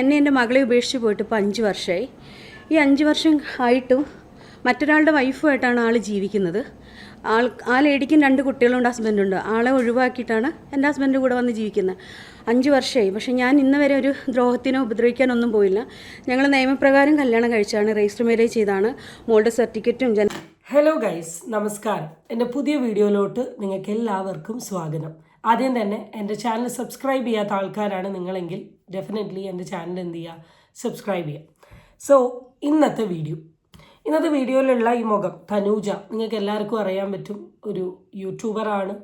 എന്നെ എന്റെ മകളെ ഉപേക്ഷിച്ച് പോയിട്ട് ഇപ്പോൾ അഞ്ച് വർഷമായി ഈ അഞ്ച് വർഷം ആയിട്ടും മറ്റൊരാളുടെ വൈഫുമായിട്ടാണ് ആൾ ജീവിക്കുന്നത്. ആൾ ആ ലേഡിക്കും രണ്ട് കുട്ടികളുണ്ട് ഹസ്ബൻഡുണ്ട്. ആളെ ഒഴിവാക്കിയിട്ടാണ് എന്റെ ഹസ്ബൻഡ് കൂടെ വന്ന് ജീവിക്കുന്നത്. അഞ്ച് വർഷമായി പക്ഷേ ഞാൻ ഇന്ന് വരെ ഒരു ദ്രോഹത്തിനോ ഉപദ്രവിക്കാനൊന്നും പോയില്ല. ഞങ്ങൾ നിയമപ്രകാരം കല്യാണം കഴിച്ചാണ് രജിസ്റ്റർ മാരേജ് ചെയ്താണ്. മോളുടെ സർട്ടിഫിക്കറ്റും ജന ഹലോ ഗൈസ് നമസ്കാരം. എന്റെ പുതിയ വീഡിയോയിലോട്ട് നിങ്ങൾക്ക് എല്ലാവർക്കും സ്വാഗതം. ആദ്യം തന്നെ എന്റെ ചാനൽ സബ്സ്ക്രൈബ് ചെയ്യാത്ത ആൾക്കാരാണ് നിങ്ങളെങ്കിൽ ഡെഫിനറ്റ്ലി എന്റെ ചാനൽ എന്ത് ചെയ്യുക? സബ്സ്ക്രൈബ് ചെയ്യുക. സോ ഇന്നത്തെ വീഡിയോ ഇന്നത്തെ വീഡിയോയിലുള്ള ഈ മുഖം തനൂജ നിങ്ങൾക്ക് എല്ലാവർക്കും അറിയാൻ പറ്റും. ഒരു യൂട്യൂബറാണ്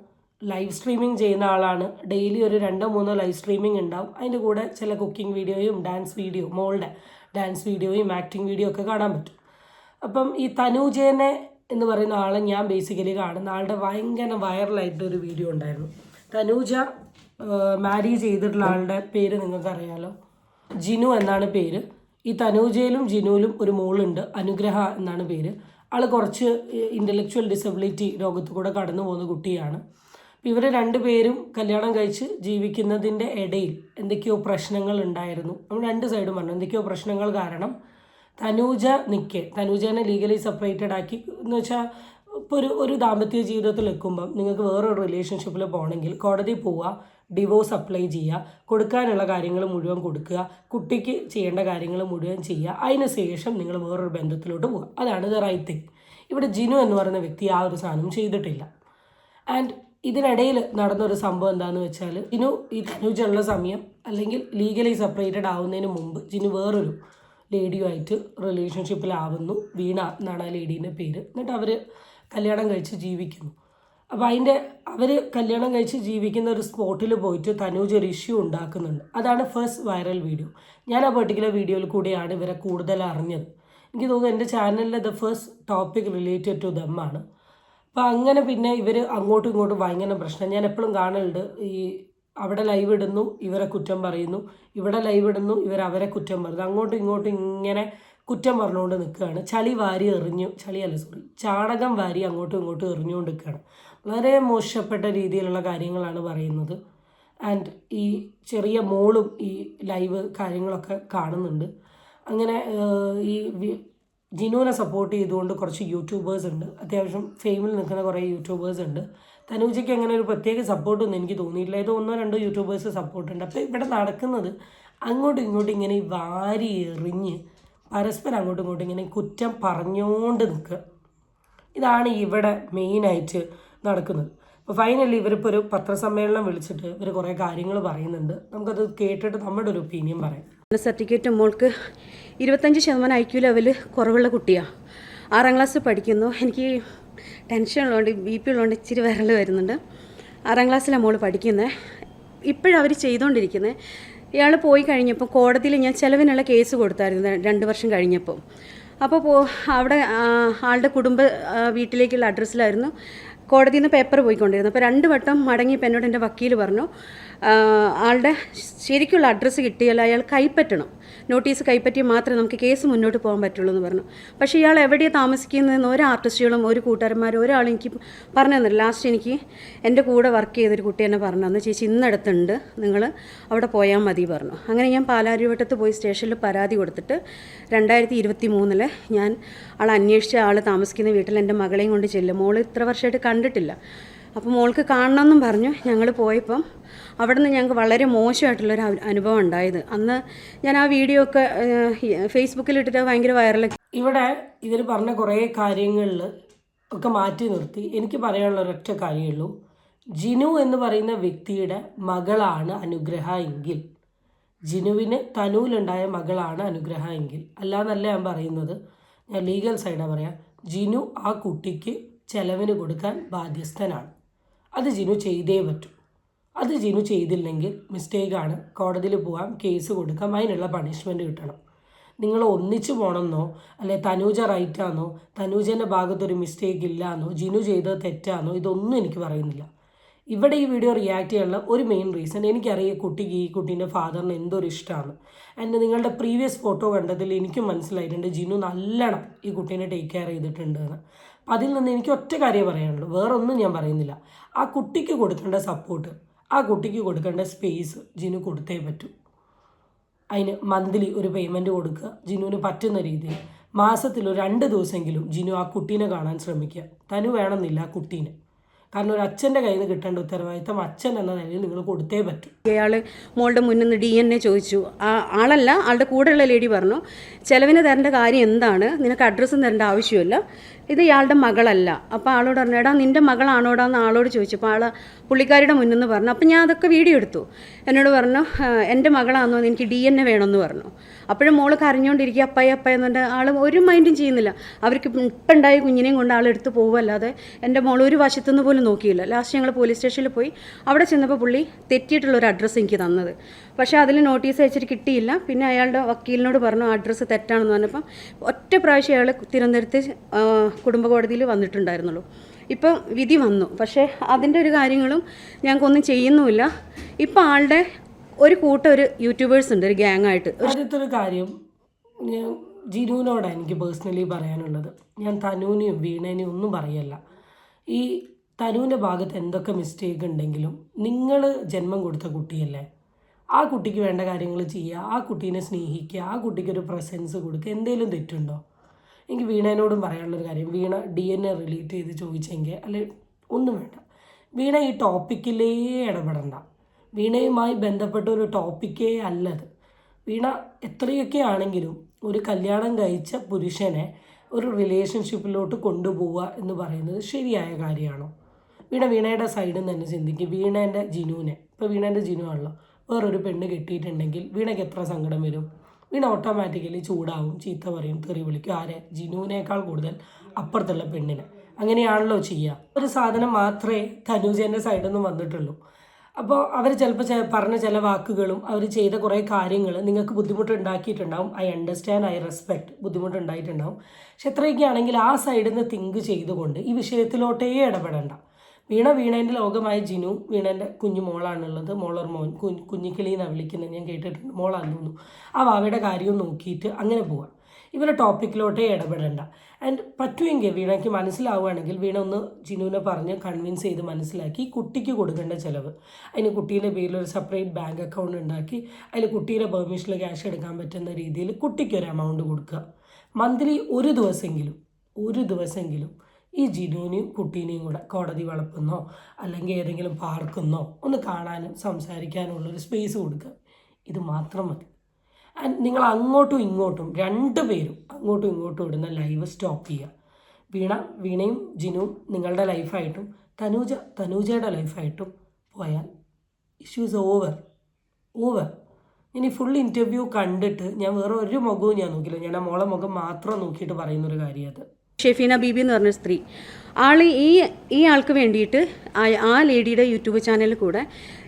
ലൈവ് സ്ട്രീമിംഗ് ചെയ്യുന്ന ആളാണ്. ഡെയിലി ഒരു രണ്ടോ മൂന്നോ ലൈവ് സ്ട്രീമിംഗ് ഉണ്ടാവും. അതിന്റെ കൂടെ ചില കുക്കിംഗ് വീഡിയോയും ഡാൻസ് വീഡിയോ മോളുടെ ഡാൻസ് വീഡിയോയും ആക്ടിങ് വീഡിയോ ഒക്കെ കാണാൻ പറ്റും. അപ്പം ഈ തനൂജേനെ എന്ന് പറയുന്ന ആളെ ഞാൻ ബേസിക്കലി കാണുന്ന ആളുടെ ഭയങ്കര വൈറലായിട്ട് ഒരു വീഡിയോ ഉണ്ടായിരുന്നു. തനൂജ മാരി ചെയ്തിട്ടുള്ള ആളുടെ പേര് നിങ്ങൾക്കറിയാലോ? ജിനു എന്നാണ് പേര്. ഈ തനൂജയിലും ജിനുവിലും ഒരു മോളുണ്ട് അനുഗ്രഹ എന്നാണ് പേര്. ആൾ കുറച്ച് ഇന്റലക്ച്വൽ ഡിസബിലിറ്റി രോഗത്തു കൂടെ കടന്നു പോകുന്ന കുട്ടിയാണ്. ഇവർ രണ്ടുപേരും കല്യാണം കഴിച്ച് ജീവിക്കുന്നതിന്റെ ഇടയിൽ എന്തൊക്കെയോ പ്രശ്നങ്ങൾ ഉണ്ടായിരുന്നു. നമ്മൾ രണ്ട് സൈഡും പറഞ്ഞു എന്തൊക്കെയോ പ്രശ്നങ്ങൾ കാരണം തനൂജ നിൽക്കെ തനൂജനെ ലീഗലി സെപ്പറേറ്റഡ് ആക്കി. എന്ന് വെച്ചാൽ ഇപ്പോൾ ഒരു ഒരു ദാമ്പത്യ ജീവിതത്തിൽ എത്തുമ്പം നിങ്ങൾക്ക് വേറൊരു റിലേഷൻഷിപ്പിൽ പോകണമെങ്കിൽ കോടതി പോവുക ഡിവോഴ്സ് അപ്ലൈ ചെയ്യുക കൊടുക്കാനുള്ള കാര്യങ്ങൾ മുഴുവൻ കൊടുക്കുക കുട്ടിക്ക് ചെയ്യേണ്ട കാര്യങ്ങൾ മുഴുവൻ ചെയ്യുക അതിന് ശേഷം നിങ്ങൾ വേറൊരു ബന്ധത്തിലോട്ട് പോവുക. അതാണ് ദ റൈറ്റ് തിങ് ഇവിടെ ജിനു എന്ന് പറയുന്ന വ്യക്തി ആ ഒരു സാധനം ചെയ്തിട്ടില്ല. ആൻഡ് ഇതിനിടയിൽ നടന്നൊരു സംഭവം എന്താണെന്ന് വെച്ചാൽ ജിനു ഈ തനുജുള്ള സമയം അല്ലെങ്കിൽ ലീഗലി സെപ്പറേറ്റഡ് ആവുന്നതിന് മുമ്പ് ജിനു വേറൊരു ലേഡിയുമായിട്ട് റിലേഷൻഷിപ്പിലാവുന്നു വീണ എന്നാണ് ആ ലേഡീന്റെ പേര്. എന്നിട്ട് അവർ കല്യാണം കഴിച്ച് ജീവിക്കുന്നു. അപ്പോൾ അതിന്റെ അവർ കല്യാണം കഴിച്ച് ജീവിക്കുന്ന ഒരു സ്പോട്ടിൽ പോയിട്ട് തനൂജ് ഒരു ഇഷ്യൂ ഉണ്ടാക്കുന്നുണ്ട്. അതാണ് ഫസ്റ്റ് വൈറൽ വീഡിയോ. ഞാൻ ആ പെർട്ടിക്കുലർ വീഡിയോയിൽ കൂടിയാണ് ഇവരെ കൂടുതൽ അറിഞ്ഞത്. എനിക്ക് തോന്നുന്നു എന്റെ ചാനലിലെ the first topic related to them ആണ്. അപ്പോൾ അങ്ങനെ പിന്നെ ഇവർ അങ്ങോട്ടും ഇങ്ങോട്ടും ഭയങ്കര പ്രശ്നം. ഞാൻ എപ്പോഴും കാണലുണ്ട് ഈ അവിടെ ലൈവ് ഇടുന്നു ഇവരെ കുറ്റം പറയുന്നു ഇവിടെ ലൈവ് ഇടുന്നു ഇവർ അവരെ കുറ്റം പറയുന്നു. അങ്ങോട്ടും ഇങ്ങോട്ടും ഇങ്ങനെ കുറ്റം പറഞ്ഞുകൊണ്ട് നിൽക്കുകയാണ്. ചളി വാരി എറിഞ്ഞു. ചളിയല്ല സോറി ചാണകം വാരി അങ്ങോട്ടും ഇങ്ങോട്ടും എറിഞ്ഞുകൊണ്ട് നിൽക്കുകയാണ്. വളരെ മോശപ്പെട്ട രീതിയിലുള്ള കാര്യങ്ങളാണ് പറയുന്നത്. ആൻഡ് ഈ ചെറിയ മോളും ഈ ലൈവ് കാര്യങ്ങളൊക്കെ കാണുന്നുണ്ട്. അങ്ങനെ ഈ ജിനുവിനെ സപ്പോർട്ട് ചെയ്തുകൊണ്ട് കുറച്ച് യൂട്യൂബേഴ്സ് ഉണ്ട്. അത്യാവശ്യം ഫെയിമിൽ നിൽക്കുന്ന കുറേ യൂട്യൂബേഴ്സ് ഉണ്ട്. തനൂജയ്ക്ക് അങ്ങനെ ഒരു പ്രത്യേക സപ്പോർട്ടൊന്നും എനിക്ക് തോന്നിയിട്ടില്ല. ഇത് ഒന്നോ രണ്ടോ യൂട്യൂബേഴ്സ് സപ്പോർട്ടുണ്ട് അപ്പോൾ ഇവിടെ നടക്കുന്നത് അങ്ങോട്ടും ഇങ്ങോട്ടും ഇങ്ങനെ വാരി എറിഞ്ഞ് പരസ്പരം അങ്ങോട്ടും ഇങ്ങോട്ടും ഇങ്ങനെ കുറ്റം പറഞ്ഞുകൊണ്ട് നിൽക്കുക ഇതാണ് ഇവിടെ മെയിനായിട്ട് നടക്കുന്നത്. അപ്പോൾ ഫൈനലി ഇവരിപ്പോൾ ഒരു പത്രസമ്മേളനം വിളിച്ചിട്ട് ഇവർ കുറേ കാര്യങ്ങൾ പറയുന്നുണ്ട്. നമുക്കത് കേട്ടിട്ട് നമ്മുടെ ഒരു ഒപ്പീനിയൻ പറയാം. സർട്ടിഫിക്കറ്റ് മോൾക്ക് ഇരുപത്തഞ്ച് ശതമാനം ഐ ക്യു ലെവൽ കുറവുള്ള കുട്ടിയാണ് ആറാം ക്ലാസ് പഠിക്കുന്നു. എനിക്ക് ടെൻഷൻ ഉള്ളതുകൊണ്ട് ബി പി ഉള്ളതുകൊണ്ട് ഇച്ചിരി വിരൽ വരുന്നുണ്ട്. ആറാം ക്ലാസ്സിലാണ് മോൾ പഠിക്കുന്നത് ഇപ്പോഴവർ ചെയ്തുകൊണ്ടിരിക്കുന്നത് ഇയാൾ പോയി കഴിഞ്ഞപ്പോൾ കോടതിയിൽ ഞാൻ ചിലവിനുള്ള കേസ് കൊടുത്തായിരുന്നു രണ്ട് വർഷം കഴിഞ്ഞപ്പോൾ അപ്പോൾ പോ അവിടെ ആളുടെ കുടുംബ വീട്ടിലേക്കുള്ള അഡ്രസ്സിലായിരുന്നു. കോടതിയിൽ നിന്ന് പേപ്പർ പോയിക്കൊണ്ടിരുന്നു. അപ്പോൾ രണ്ട് വട്ടം മടങ്ങിയപ്പോൾ എന്നോട് എന്റെ വക്കീൽ പറഞ്ഞു ആളുടെ ശരിക്കുള്ള അഡ്രസ്സ് കിട്ടിയാൽ അയാൾ കൈപ്പറ്റണം. നോട്ടീസ് കൈപ്പറ്റി മാത്രമേ നമുക്ക് കേസ് മുന്നോട്ട് പോകാൻ പറ്റുള്ളൂ എന്ന് പറഞ്ഞു. പക്ഷേ ഇയാൾ എവിടെയാണ് താമസിക്കുന്നതെന്ന് ഒരു ആർട്ടിസ്റ്റുകളും ഒരു കൂട്ടുകാരന്മാരും ഒരാളും എനിക്ക് പറഞ്ഞു തന്നില്ല. ലാസ്റ്റ് എനിക്ക് എന്റെ കൂടെ വർക്ക് ചെയ്തൊരു കുട്ടി എന്നെ പറഞ്ഞു തന്നു ചേച്ചി ഇന്നടത്തുണ്ട്. നിങ്ങൾ അവിടെ പോയാൽ മതി പറഞ്ഞു. അങ്ങനെ ഞാൻ പാലാരിവട്ടത്ത് പോയി സ്റ്റേഷനിൽ പരാതി കൊടുത്തിട്ട് രണ്ടായിരത്തി ഇരുപത്തി മൂന്നിൽ ഞാൻ ആൾ അന്വേഷിച്ച ആൾ താമസിക്കുന്ന വീട്ടിൽ എന്റെ മകളെയും കൊണ്ട് ചെല്ലും. മോൾ ഇത്ര വർഷമായിട്ട് കണ്ടിട്ടില്ല. അപ്പോൾ മോൾക്ക് കാണണമെന്നും പറഞ്ഞു. ഞങ്ങൾ പോയപ്പം അവിടെ നിന്ന് ഞങ്ങൾക്ക് വളരെ മോശമായിട്ടുള്ളൊരു അനു- അനുഭവം ഉണ്ടായത്. അന്ന് ഞാൻ ആ വീഡിയോ ഒക്കെ ഫേസ്ബുക്കിൽ ഇട്ടിട്ട് ഭയങ്കര വൈറലൊക്കെ ഇവിടെ ഇതിൽ പറഞ്ഞ കുറേ കാര്യങ്ങളിൽ ഒക്കെ മാറ്റി നിർത്തി. എനിക്ക് പറയാനുള്ള ഒരൊറ്റ കാര്യമുള്ളൂ. ജിനു എന്ന് പറയുന്ന വ്യക്തിയുടെ മകളാണ് അനുഗ്രഹ എങ്കിൽ. ജിനുവിന് തനുവിലുണ്ടായ മകളാണ് അനുഗ്രഹ എങ്കിൽ. അല്ലാന്നല്ല ഞാൻ പറയുന്നത്. ഞാൻ ലീഗൽ സൈഡാണ് പറയാം. ജിനു ആ കുട്ടിക്ക് ചെലവിന് കൊടുക്കാൻ ബാധ്യസ്ഥനാണ്. അത് ജിനു ചെയ്തേ പറ്റൂ. അത് ജിനു ചെയ്തില്ലെങ്കിൽ മിസ്റ്റേക്കാണ് കോടതിയിൽ പോകാം കേസ് കൊടുക്കാം. അതിനുള്ള പണിഷ്മെന്റ് കിട്ടണം. നിങ്ങൾ ഒന്നിച്ചു പോകണമെന്നോ അല്ലെ തനൂജ റൈറ്റാന്നോ തനൂജന്റെ ഭാഗത്തൊരു മിസ്റ്റേക്ക് ഇല്ലാന്നോ ജിനു ചെയ്തത് തെറ്റാന്നോ ഇതൊന്നും എനിക്ക് പറയുന്നില്ല. ഇവിടെ ഈ വീഡിയോ റിയാക്ട് ചെയ്യാനുള്ള ഒരു മെയിൻ റീസൺ എനിക്കറിയാം കുട്ടിക്ക് ഈ കുട്ടീന്റെ ഫാദറിന് എന്തൊരു ഇഷ്ടമാണ് ആൻഡ് നിങ്ങളുടെ പ്രീവിയസ് ഫോട്ടോ കണ്ടതിൽ എനിക്കും മനസ്സിലായിട്ടുണ്ട് ജിനു നല്ലോണം ഈ കുട്ടീനെ ടേക്ക് കെയർ ചെയ്തിട്ടുണ്ട് എന്ന്. അപ്പം അതിൽ നിന്ന് എനിക്ക് ഒറ്റ കാര്യം പറയാനുള്ളൂ. വേറൊന്നും ഞാൻ പറയുന്നില്ല. ആ കുട്ടിക്ക് കൊടുക്കേണ്ട സപ്പോർട്ട് ആ കുട്ടിക്ക് കൊടുക്കേണ്ട സ്പേസ് ജിനു കൊടുത്തേ പറ്റൂ. അതിന് മന്ത്ലി ഒരു പേയ്മെന്റ് കൊടുക്കുക. ജിനുവിന് പറ്റുന്ന രീതിയിൽ മാസത്തിൽ ഒരു രണ്ട് ദിവസമെങ്കിലും ജിനു ആ കുട്ടീനെ കാണാൻ ശ്രമിക്കുക. തനു വേണമെന്നില്ല ആ കുട്ടീനെ. കാരണം ഒരു അച്ഛന്റെ കയ്യിൽ നിന്ന് കിട്ടേണ്ട ഉത്തരവാദിത്തം അച്ഛൻ എന്ന നിലയിൽ നിങ്ങൾ കൊടുത്തേ പറ്റൂ. അയാൾ മോളുടെ മുന്നിൽ നിന്ന് ഡി എൻ എ ചോദിച്ചു. ആ ആളല്ല ആളുടെ കൂടെയുള്ള ലേഡി പറഞ്ഞു ചിലവിന് തരേണ്ട കാര്യം എന്താണ്? നിനക്ക് അഡ്രസ്സും തരേണ്ട ആവശ്യമില്ല. ഇത് ഇയാളുടെ മകളല്ല. അപ്പോൾ ആളോട് പറഞ്ഞു എടാ നിന്റെ മകളാണോടാ? എന്ന് ചോദിച്ചു അപ്പോൾ ആൾ പുള്ളിക്കാരിയുടെ മുന്നിൽ നിന്ന് പറഞ്ഞു. അപ്പോൾ ഞാൻ അതൊക്കെ വീഡിയോ എടുത്തു. എന്നോട് പറഞ്ഞു എന്റെ മകളാണെന്ന് എനിക്ക് ഡി എൻ എ വേണമെന്ന് പറഞ്ഞു. അപ്പോഴും മോൾ കരഞ്ഞുകൊണ്ടിരിക്കുക അപ്പായി അപ്പായി എന്നുണ്ട് ആൾ ഒരു മൈൻഡും ചെയ്യുന്നില്ല. അവർക്ക് ഇപ്പം ഉണ്ടായ കുഞ്ഞിനെയും കൊണ്ട് ആൾ എടുത്ത് പോകുമല്ലാതെ എന്റെ മോൾ ഒരു വശത്തുനിന്ന് പോലും നോക്കിയില്ല. ലാസ്റ്റ് ഞങ്ങൾ പോലീസ് സ്റ്റേഷനിൽ പോയി. അവിടെ ചെന്നപ്പോൾ പുള്ളി തെറ്റിയിട്ടുള്ള ഒരു അഡ്രസ്സ് എനിക്ക് തന്നത്. പക്ഷേ അതിൽ നോട്ടീസ് അയച്ചിട്ട് കിട്ടിയില്ല. പിന്നെ അയാളുടെ വക്കീലിനോട് പറഞ്ഞു അഡ്രസ്സ് തെറ്റാണെന്ന് പറഞ്ഞപ്പം ഒറ്റ പ്രാവശ്യം അയാൾ തിരുവനന്തപുരത്ത് കുടുംബ കോടതിയിൽ വന്നിട്ടുണ്ടായിരുന്നുള്ളൂ. ഇപ്പം വിധി വന്നു. പക്ഷേ അതിന്റെ ഒരു കാര്യങ്ങളും ഞങ്ങൾക്കൊന്നും ചെയ്യുന്നുമില്ല. ഇപ്പം ആളുടെ ഒരു കൂട്ടം ഒരു യൂട്യൂബേഴ്സ് ഉണ്ട് ഒരു ഗ്യാങ് ആയിട്ട്. ആദ്യത്തെ ഒരു കാര്യം ഞാൻ ജിനുവിനോടാണ് എനിക്ക് പേഴ്സണലി പറയാനുള്ളത്. ഞാൻ തനുവിനെയും വീണേനെയും ഒന്നും പറയല്ല. ഈ തനുവിന്റെ ഭാഗത്ത് എന്തൊക്കെ മിസ്റ്റേക്ക് ഉണ്ടെങ്കിലും നിങ്ങൾ ജന്മം കൊടുത്ത കുട്ടിയല്ലേ? ആ കുട്ടിക്ക് വേണ്ട കാര്യങ്ങൾ ചെയ്യുക ആ കുട്ടീനെ സ്നേഹിക്കുക ആ കുട്ടിക്ക് ഒരു പ്രസൻസ് കൊടുക്കുക എന്തെങ്കിലും തെറ്റുണ്ടോ? എനിക്ക് വീണേനോടും പറയാനുള്ളൊരു കാര്യം Veena D N A relate ചെയ്ത് ചോദിച്ചെങ്കിൽ അല്ലെ ഒന്നും വേണ്ട. വീണ ഈ ടോപ്പിക്കിലേ ഇടപെടണ്ട. വീണയുമായി ബന്ധപ്പെട്ട ഒരു ടോപ്പിക്കേ അല്ലത്. വീണ എത്രയൊക്കെ ആണെങ്കിലും ഒരു കല്യാണം കഴിച്ച പുരുഷനെ ഒരു റിലേഷൻഷിപ്പിലോട്ട് കൊണ്ടുപോവുക എന്ന് പറയുന്നത് ശരിയായ കാര്യമാണോ? വീണ വീണയുടെ സൈഡിൽ നിന്ന് തന്നെ ചിന്തിക്കും. വീണേന്റെ ജിനുവിനെ. ഇപ്പോൾ വീണേന്റെ ജിനു ആണല്ലോ. വേറൊരു പെണ്ണ് കെട്ടിയിട്ടുണ്ടെങ്കിൽ വീണയ്ക്ക് എത്ര സങ്കടം വരും? വീണ ഓട്ടോമാറ്റിക്കലി ചൂടാവും ചീത്ത പറയും തെറി വിളിക്കും. ആരെ? ജിനുവിനേക്കാൾ കൂടുതൽ അപ്പുറത്തുള്ള പെണ്ണിനെ. അങ്ങനെയാണല്ലോ ചെയ്യുക ഒരു സാധനം മാത്രമേ തനൂജേന്റെ സൈഡിൽ നിന്ന് വന്നിട്ടുള്ളൂ. അപ്പോൾ അവർ ചിലപ്പോൾ പറഞ്ഞ ചില വാക്കുകളും അവർ ചെയ്ത കുറേ കാര്യങ്ങൾ നിങ്ങൾക്ക് ബുദ്ധിമുട്ടുണ്ടാക്കിയിട്ടുണ്ടാവും. ഐ അണ്ടർസ്റ്റാൻഡ് ഐ റെസ്പെക്ട് ബുദ്ധിമുട്ടുണ്ടായിട്ടുണ്ടാവും. പക്ഷെ എത്രയൊക്കെ ആണെങ്കിൽ ആ സൈഡിൽ നിന്ന് തിങ്ക് ചെയ്തുകൊണ്ട് ഈ വിഷയത്തിലോട്ടേ ഇടപെടണ്ട. വീണ വീണേന്റെ ലോകമായ ജിനു വീണേന്റെ കുഞ്ഞു മോളാണുള്ളത്. മോളർ മോൻ കുഞ്ഞ് കുഞ്ഞിക്കിളി എന്നാണ് വിളിക്കുന്നത്. ഞാൻ കേട്ടിട്ടുണ്ട്. മോളാന്ന് തോന്നുന്നു. ആ വാവയുടെ കാര്യവും നോക്കിയിട്ട് അങ്ങനെ പോവാം. ഇവരെ ടോപ്പിക്കിലോട്ട് ഇടപെടേണ്ട. ആൻഡ് പറ്റുമെങ്കിൽ വീണയ്ക്ക് മനസ്സിലാവുകയാണെങ്കിൽ വീണ ഒന്ന് ജിനുവിനെ പറഞ്ഞ് കൺവിൻസ് ചെയ്ത് മനസ്സിലാക്കി കുട്ടിക്ക് കൊടുക്കേണ്ട ചിലവ്. അതിന് കുട്ടീന്റെ പേരിൽ ഒരു സെപ്പറേറ്റ് ബാങ്ക് അക്കൗണ്ട് ഉണ്ടാക്കി അതിൽ കുട്ടീന്റെ പെർമിഷനിൽ ക്യാഷ് എടുക്കാൻ പറ്റുന്ന രീതിയിൽ കുട്ടിക്ക് ഒരു എമൗണ്ട് കൊടുക്കുക. മന്ത്ലി ഒരു ദിവസമെങ്കിലും ഒരു ദിവസമെങ്കിലും ഈ ജിനുവിനെയും കുട്ടീനെയും കൂടെ കോടതി വളർത്തുന്നോ അല്ലെങ്കിൽ ഏതെങ്കിലും പാർക്കുന്നോ ഒന്ന് കാണാനും സംസാരിക്കാനും ഉള്ളൊരു സ്പേസ് കൊടുക്കുക. ഇത് മാത്രം മതി. നിങ്ങൾ അങ്ങോട്ടും ഇങ്ങോട്ടും രണ്ട് പേരും അങ്ങോട്ടും ഇങ്ങോട്ടും ഇടുന്ന ലൈവ് സ്റ്റോപ്പ് ചെയ്യുക. വീണ വീണയും ജിനുവും നിങ്ങളുടെ ലൈഫായിട്ടും തനൂജ തനൂജയുടെ ലൈഫായിട്ടും പോയാൽ ഇഷ്യൂസ് ഓവർ ഓവർ ഇനി ഫുൾ ഇന്റർവ്യൂ കണ്ടിട്ട് ഞാൻ വേറെ ഒരു മുഖവും ഞാൻ നോക്കില്ല ഞാൻ ആ മോളെ മുഖം മാത്രം നോക്കിയിട്ട് പറയുന്നൊരു കാര്യം അത്. ഷെഫീന ബീബി എന്ന് പറഞ്ഞ സ്ത്രീ. ആൾ ഈ ഈ ആൾക്ക് വേണ്ടിയിട്ട് ആ- ലേഡിയുടെ യൂട്യൂബ് ചാനലിൽ കൂടെ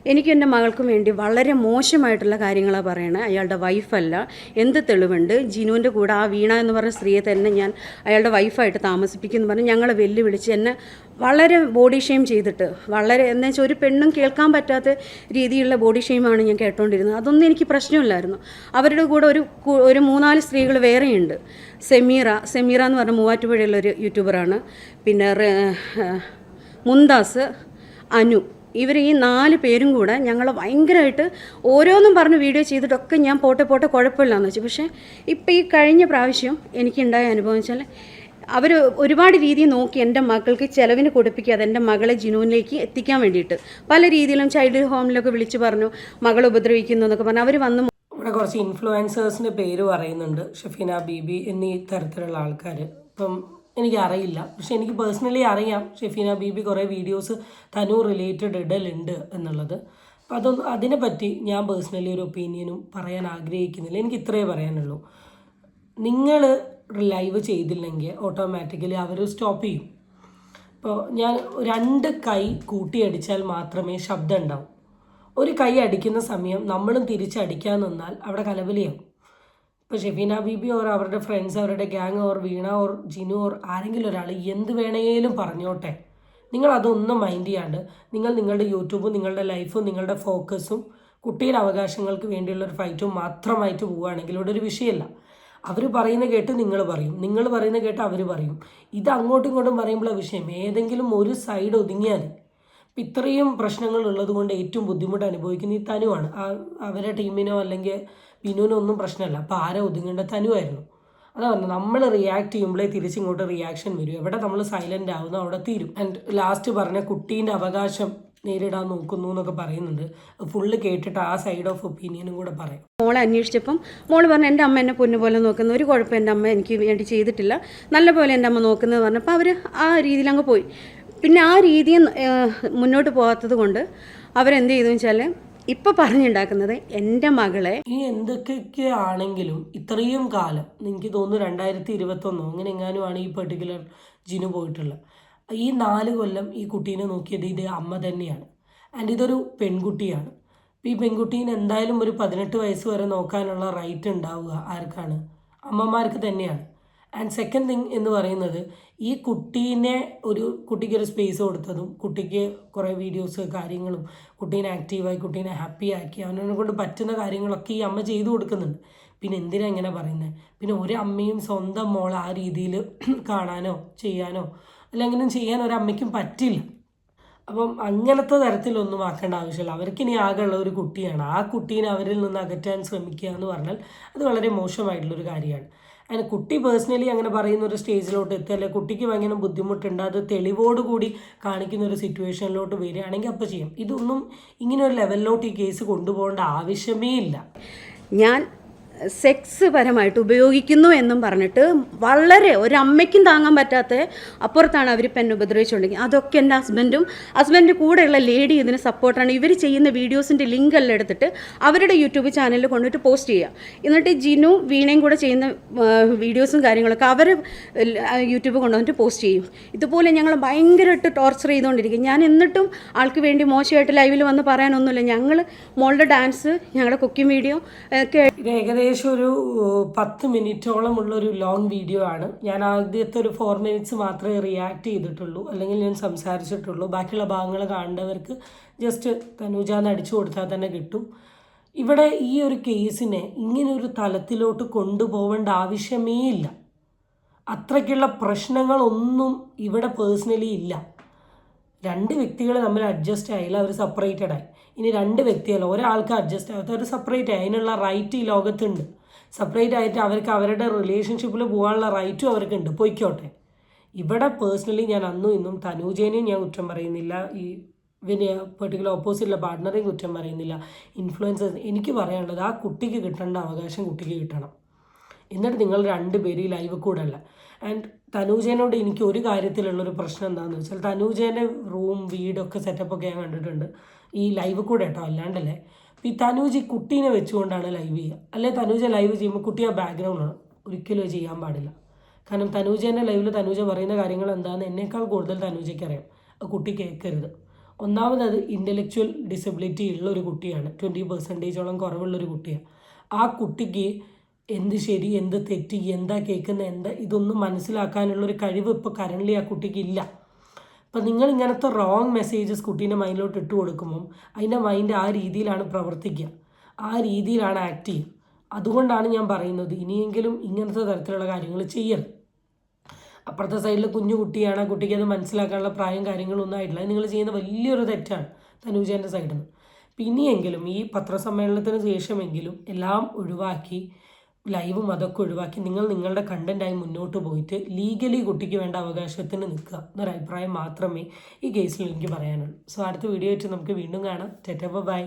എനിക്ക് എന്റെ മകൾക്കും വേണ്ടി വളരെ മോശമായിട്ടുള്ള കാര്യങ്ങളാണ് പറയണത് അയാളുടെ വൈഫല്ല എന്ത് തെളിവുണ്ട്? ജിനുവിന്റെ കൂടെ ആ വീണ എന്ന് പറഞ്ഞ സ്ത്രീയെ തന്നെ ഞാൻ അയാളുടെ വൈഫായിട്ട് താമസിപ്പിക്കുന്നു പറഞ്ഞ് ഞങ്ങളെ വെല്ലുവിളിച്ച് എന്നെ വളരെ ബോഡി ഷെയിം ചെയ്തിട്ട് വളരെ എന്ന് വെച്ചാൽ ഒരു പെണ്ണും കേൾക്കാൻ പറ്റാത്ത രീതിയിലുള്ള ബോഡി ഷെയിമാണ് ഞാൻ കേട്ടോണ്ടിരുന്നത്. അതൊന്നും എനിക്ക് പ്രശ്നമില്ലായിരുന്നു. അവരുടെ കൂടെ ഒരു ഒരു മൂന്നാൽ സ്ത്രീകൾ വേറെയുണ്ട്. സെമീറ സെമീറ എന്ന് പറഞ്ഞ മൂവാറ്റുപുഴയുള്ള ഒരു യൂട്യൂബറാണ് പിന്നെ മുന്താസ് അനു ഇവർ ഈ നാല് പേരും കൂടെ ഞങ്ങൾ ഭയങ്കരമായിട്ട് ഓരോന്നും പറഞ്ഞ് വീഡിയോ ചെയ്തിട്ടൊക്കെ ഞാൻ പോട്ടെ പോട്ടെ കുഴപ്പമില്ലാന്ന് വെച്ചു. പക്ഷേ ഇപ്പം ഈ കഴിഞ്ഞ പ്രാവശ്യം എനിക്കുണ്ടായ അനുഭവം വെച്ചാൽ അവർ ഒരുപാട് രീതി നോക്കി എന്റെ മക്കൾക്ക് ചിലവിന് കൊടുപ്പിക്കാതെ എന്റെ മകളെ ജിനുവിലേക്ക് എത്തിക്കാൻ വേണ്ടിയിട്ട്. പല രീതിയിലും ചൈൽഡ് ഹോമിലൊക്കെ വിളിച്ചു പറഞ്ഞു മകൾ ഉപദ്രവിക്കുന്നു എന്നൊക്കെ പറഞ്ഞു അവർ വന്ന് ഇവിടെ കുറച്ച് ഇൻഫ്ലുവൻസേഴ്സിന്റെ പേര് പറയുന്നുണ്ട് ഷഫീന ബീബി എന്നീ തരത്തിലുള്ള ആൾക്കാർ ഇപ്പം എനിക്കറിയില്ല. പക്ഷെ എനിക്ക് പേഴ്സണലി അറിയാം ഷെഫീന ബീബി കുറേ വീഡിയോസ് തനു റിലേറ്റഡ് ഇടലുണ്ട് എന്നുള്ളത്. അപ്പം അതൊന്നും അതിനെപ്പറ്റി ഞാൻ പേഴ്സണലി ഒരു ഒപ്പീനിയനും പറയാൻ ആഗ്രഹിക്കുന്നില്ല. എനിക്ക് ഇത്രയേ പറയാനുള്ളൂ. നിങ്ങൾ ലൈവ് ചെയ്തില്ലെങ്കിൽ ഓട്ടോമാറ്റിക്കലി അവർ സ്റ്റോപ്പ് ചെയ്യും. ഇപ്പോൾ ഞാൻ രണ്ട് കൈ കൂട്ടിയടിച്ചാൽ മാത്രമേ ശബ്ദം ഉണ്ടാവൂ. ഒരു കൈ അടിക്കുന്ന സമയം നമ്മളും തിരിച്ചടിക്കാൻ നിന്നാൽ അവിടെ കലബലിയാവും ഇപ്പോൾ ഷെഫീന ബീബി ഓർ അവരുടെ ഫ്രണ്ട്സ് അവരുടെ gang or Veena or Jinu or ആരെങ്കിലും ഒരാൾ എന്ത് വേണേലും പറഞ്ഞോട്ടെ. നിങ്ങൾ അതൊന്നും മൈൻഡ് ചെയ്യാണ്ട് നിങ്ങൾ നിങ്ങളുടെ യൂട്യൂബും നിങ്ങളുടെ ലൈഫും നിങ്ങളുടെ ഫോക്കസും കുട്ടിയുടെ അവകാശങ്ങൾക്ക് വേണ്ടിയുള്ള ഒരു ഫൈറ്റും മാത്രമായിട്ട് പോവുകയാണെങ്കിൽ ഇവിടെ ഒരു വിഷയമല്ല. അവർ പറയുന്ന കേട്ട് നിങ്ങൾ പറയും. നിങ്ങൾ പറയുന്ന കേട്ട് അവർ പറയും. ഇത് അങ്ങോട്ടും ഇങ്ങോട്ടും പറയുമ്പോഴുള്ള വിഷയം. ഏതെങ്കിലും ഒരു സൈഡ് ഒതുങ്ങിയാൽ ഇത്രയും പ്രശ്നങ്ങൾ ഉള്ളതുകൊണ്ട് ഏറ്റവും ബുദ്ധിമുട്ട് അനുഭവിക്കുന്ന ഈ തനുവാണ്. അവരുടെ അവരെ ടീമിനോ അല്ലെങ്കിൽ ബിനുവിനോ ഒന്നും പ്രശ്നമല്ല. അപ്പോൾ ആരെ ഒതുങ്ങേണ്ട തനുവായിരുന്നു. അതാ പറഞ്ഞത് നമ്മൾ റിയാക്ട് ചെയ്യുമ്പോഴേ തിരിച്ചിങ്ങോട്ട് റിയാക്ഷൻ വരും. എവിടെ നമ്മൾ സൈലന്റ് ആവുന്നു അവിടെ തീരും. ആൻഡ് ലാസ്റ്റ് പറഞ്ഞ കുട്ടീന്റെ അവകാശം നേരിടാൻ നോക്കുന്നു എന്നൊക്കെ പറയുന്നുണ്ട്. ഫുള്ള് കേട്ടിട്ട് ആ സൈഡ് ഓഫ് ഒപ്പീനിയനും കൂടെ പറയാം. മോളെ അന്വേഷിച്ചപ്പം മോൾ പറഞ്ഞു എന്റെ അമ്മ എന്നെ പൊന്നു പോലെ നോക്കുന്ന. ഒരു കുഴപ്പം എന്റെ അമ്മ എനിക്ക് വേണ്ടി ചെയ്തിട്ടില്ല. നല്ല പോലെ എന്റെ അമ്മ നോക്കുന്നത് പറഞ്ഞപ്പോൾ അവർ ആ രീതിയിൽ അങ്ങ് പോയി. പിന്നെ ആ രീതി മുന്നോട്ട് പോകാത്തത് കൊണ്ട് അവരെന്ത് ചെയ്തു വെച്ചാൽ ഇപ്പോൾ പറഞ്ഞുണ്ടാക്കുന്നത് എന്റെ മകളെ ഈ എന്തൊക്കെയൊക്കെ ആണെങ്കിലും ഇത്രയും കാലം നിങ്ങൾക്ക് തോന്നുന്നു രണ്ടായിരത്തി ഇരുപത്തൊന്നോ അങ്ങനെ എങ്ങാനുമാണ് ഈ പെർട്ടിക്കുലർ ജിനു പോയിട്ടുള്ളത് ഈ നാല് കൊല്ലം ഈ കുട്ടീനെ നോക്കിയത് ഇത് അമ്മ തന്നെയാണ്. ആൻഡ് ഇതൊരു പെൺകുട്ടിയാണ്. ഈ പെൺകുട്ടീനെ എന്തായാലും ഒരു പതിനെട്ട് വയസ്സ് വരെ നോക്കാനുള്ള റൈറ്റ് ഉണ്ടാവുക ആർക്കാണ്? അമ്മമാർക്ക് തന്നെയാണ്. ആൻഡ് സെക്കൻഡ് തിങ് എന്ന് പറയുന്നത് ഈ കുട്ടീനെ ഒരു കുട്ടിക്ക് ഒരു സ്പേസ് കൊടുത്തതും കുട്ടിക്ക് കുറേ വീഡിയോസ് കാര്യങ്ങളും കുട്ടീനെ ആക്റ്റീവായി കുട്ടീനെ ഹാപ്പി ആക്കി അവനെ കൊണ്ട് പറ്റുന്ന കാര്യങ്ങളൊക്കെ ഈ അമ്മ ചെയ്തു കൊടുക്കുന്നുണ്ട്. പിന്നെ എന്തിനാ ഇങ്ങനെ പറയുന്നത് പിന്നെ ഒരു അമ്മയും സ്വന്തം മോൾ ആ രീതിയിൽ കാണാനോ ചെയ്യാനോ അല്ലെങ്കിൽ ചെയ്യാൻ ഒരമ്മയ്ക്കും പറ്റില്ല. അപ്പം അങ്ങനത്തെ തരത്തിലൊന്നും ആക്കേണ്ട ആവശ്യമില്ല. അവർക്കിനി ആകെയുള്ള ഒരു കുട്ടിയാണ്. ആ കുട്ടീനെ അവരിൽ നിന്ന് അകറ്റാൻ ശ്രമിക്കുക എന്ന് പറഞ്ഞാൽ അത് വളരെ മോശമായിട്ടുള്ളൊരു കാര്യമാണ്. അതിന് കുട്ടി പേഴ്സണലി അങ്ങനെ പറയുന്ന ഒരു സ്റ്റേജിലോട്ട് എത്തുക അല്ലെങ്കിൽ കുട്ടിക്ക് ഭയങ്കര ബുദ്ധിമുട്ടുണ്ട് അത് തെളിവോടുകൂടി കാണിക്കുന്ന ഒരു സിറ്റുവേഷനിലോട്ട് വരികയാണെങ്കിൽ അപ്പോൾ ചെയ്യും. ഇതൊന്നും ഇങ്ങനെ ഒരു ലെവലിലോട്ട് ഈ കേസ് കൊണ്ടുപോകേണ്ട ആവശ്യമേ ഇല്ല. ഞാൻ സെക്സ് പരമായിട്ട് ഉപയോഗിക്കുന്നു എന്നും പറഞ്ഞിട്ട് വളരെ ഒരമ്മയ്ക്കും താങ്ങാൻ പറ്റാത്ത അപ്പുറത്താണ് അവർ ഇപ്പം എന്നെ ഉപദ്രവിച്ചുകൊണ്ടിരിക്കുന്നത്. അതൊക്കെ എന്റെ ഹസ്ബൻഡും ഹസ്ബൻഡിന്റെ കൂടെയുള്ള ലേഡി ഇതിന് സപ്പോർട്ടാണ്. ഇവർ ചെയ്യുന്ന വീഡിയോസിന്റെ ലിങ്ക് എല്ലാം എടുത്തിട്ട് അവരുടെ യൂട്യൂബ് ചാനലിൽ കൊണ്ടിട്ട് പോസ്റ്റ് ചെയ്യുക. എന്നിട്ട് ജിനു വീണയും കൂടെ ചെയ്യുന്ന വീഡിയോസും കാര്യങ്ങളൊക്കെ അവർ യൂട്യൂബ് കൊണ്ടുവന്നിട്ട് പോസ്റ്റ് ചെയ്യും. ഇതുപോലെ ഞങ്ങൾ ഭയങ്കരമായിട്ട് ടോർച്ചർ ചെയ്തുകൊണ്ടിരിക്കും. ഞാൻ എന്നിട്ടും ആൾക്ക് വേണ്ടി മോശമായിട്ട് ലൈവിൽ വന്ന് പറയാനൊന്നുമില്ല. ഞങ്ങൾ മോളുടെ ഡാൻസ് ഞങ്ങളുടെ കുക്കിംഗ് വീഡിയോ ഒക്കെ ഇത് ഏകദേശം ഒരു പത്ത് മിനിറ്റോളം ഉള്ള ഒരു ലോങ് വീഡിയോ ആണ്. ഞാൻ ആദ്യത്തെ ഒരു ഫോർ മിനിറ്റ്സ് മാത്രമേ റിയാക്ട് ചെയ്തിട്ടുള്ളൂ. അല്ലെങ്കിൽ ഞാൻ സംസാരിച്ചിട്ടുള്ളൂ. ബാക്കിയുള്ള ഭാഗങ്ങൾ കാണേണ്ടവർക്ക് ജസ്റ്റ് തനൂജ എന്ന് അടിച്ചു കൊടുത്താൽ തന്നെ കിട്ടും. ഇവിടെ ഈ ഒരു കേസിനെ ഇങ്ങനെ ഒരു തലത്തിലോട്ട് കൊണ്ടുപോകേണ്ട ആവശ്യമേ ഇല്ല. അത്രയ്ക്കുള്ള പ്രശ്നങ്ങളൊന്നും ഇവിടെ പേഴ്സണലി ഇല്ല. രണ്ട് വ്യക്തികൾ തമ്മിൽ അഡ്ജസ്റ്റ് ആയില്ല അവർ സെപ്പറേറ്റഡ് ആയി. ഇനി രണ്ട് വ്യക്തിയല്ല ഒരാൾക്ക് അഡ്ജസ്റ്റ് ആകാത്ത അവർ സെപ്പറേറ്റ് ആയി. അതിനുള്ള റൈറ്റ് ഈ ലോകത്തുണ്ട്. സെപ്പറേറ്റ് ആയിട്ട് അവർക്ക് അവരുടെ റിലേഷൻഷിപ്പിൽ പോകാനുള്ള റൈറ്റും അവർക്കുണ്ട്. പൊയ്ക്കോട്ടെ. ഇവിടെ പേഴ്സണലി ഞാൻ അന്നും ഇന്നും തനൂജേനെയും ഞാൻ കുറ്റം പറയുന്നില്ല. ഈ പിന്നെ പെർട്ടിക്കുലർ ഓപ്പോസിറ്റുള്ള പാർട്ട്ണറെയും കുറ്റം പറയുന്നില്ല. ഇൻഫ്ലുവൻസേഴ്സ് എനിക്ക് പറയാനുള്ളത് ആ കുട്ടിക്ക് കിട്ടേണ്ട അവകാശം കുട്ടിക്ക് കിട്ടണം. എന്നിട്ട് നിങ്ങൾ രണ്ട് പേര് ഈ ലൈവ് കൂടെ അല്ല. ആൻഡ് തനൂജേനോട് എനിക്ക് ഒരു കാര്യത്തിലുള്ളൊരു പ്രശ്നം എന്താണെന്ന് വെച്ചാൽ തനൂജേന്റെ റൂം വീടൊക്കെ സെറ്റപ്പ് ഒക്കെ ഞാൻ കണ്ടിട്ടുണ്ട്. ഈ ലൈവ് കൂടെ കേട്ടോ അല്ലാണ്ടല്ലേ. ഈ തനൂജ് ഈ കുട്ടീനെ വെച്ചുകൊണ്ടാണ് ലൈവ് ചെയ്യുക. അല്ലെ തനൂജ ലൈവ് ചെയ്യുമ്പോൾ കുട്ടി ആ ബാക്ക്ഗ്രൗണ്ടാണ് ഒരിക്കലും ചെയ്യാൻ പാടില്ല. കാരണം തനൂജേന്റെ ലൈവിൽ തനൂജ പറയുന്ന കാര്യങ്ങൾ എന്താണെന്ന് എന്നേക്കാൾ കൂടുതൽ തനൂജയ്ക്ക് അറിയാം. കുട്ടി കേൾക്കരുത്. ഒന്നാമത് അത് ഇന്റലക്ച്വൽ ഡിസബിലിറ്റി ഉള്ള ഒരു കുട്ടിയാണ് ട്വന്റി പെർസെന്റേജോളം കുറവുള്ളൊരു കുട്ടിയാണ്. ആ കുട്ടിക്ക് എന്ത് ശരി എന്ത് തെറ്റ് എന്താ കേൾക്കുന്നത് എന്താ ഇതൊന്നും മനസ്സിലാക്കാനുള്ളൊരു കഴിവ് ഇപ്പോൾ കറന്റ്ലി ആ കുട്ടിക്ക് ഇല്ല. അപ്പം നിങ്ങൾ ഇങ്ങനത്തെ റോങ് മെസ്സേജസ് കുട്ടീന്റെ മൈൻഡിലോട്ട് ഇട്ട് കൊടുക്കുമ്പം അതിന്റെ മൈൻഡ് ആ രീതിയിലാണ് പ്രവർത്തിക്കുക ആ രീതിയിലാണ് ആക്ട് ചെയ്യുക. അതുകൊണ്ടാണ് ഞാൻ പറയുന്നത് ഇനിയെങ്കിലും ഇങ്ങനത്തെ തരത്തിലുള്ള കാര്യങ്ങൾ ചെയ്യരുത്. അപ്പുറത്തെ സൈഡിൽ കുഞ്ഞു കുട്ടിയാണ് ആ കുട്ടിക്ക് അത് മനസ്സിലാക്കാനുള്ള പ്രായം കാര്യങ്ങളൊന്നും ആയിട്ടില്ല. നിങ്ങൾ ചെയ്യുന്ന വലിയൊരു തെറ്റാണ് തനൂജേന്റെ സൈഡിൽ നിന്ന് പിന്നെയെങ്കിലും ഈ പത്രസമ്മേളനത്തിന് ശേഷമെങ്കിലും എല്ലാം ഒഴിവാക്കി ലൈവും അതൊക്കെ ഒഴിവാക്കി നിങ്ങൾ നിങ്ങളുടെ കണ്ടന്റായി മുന്നോട്ട് പോയിട്ട് ലീഗലി കുട്ടിക്ക് വേണ്ട അവകാശത്തിന് നിൽക്കുക എന്നൊരു അഭിപ്രായം മാത്രമേ ഈ കേസിൽ എനിക്ക് പറയാനുള്ളൂ. സോ അടുത്ത വീഡിയോ ആയിട്ട് നമുക്ക് വീണ്ടും കാണാം. ടെറ്റ ബൈ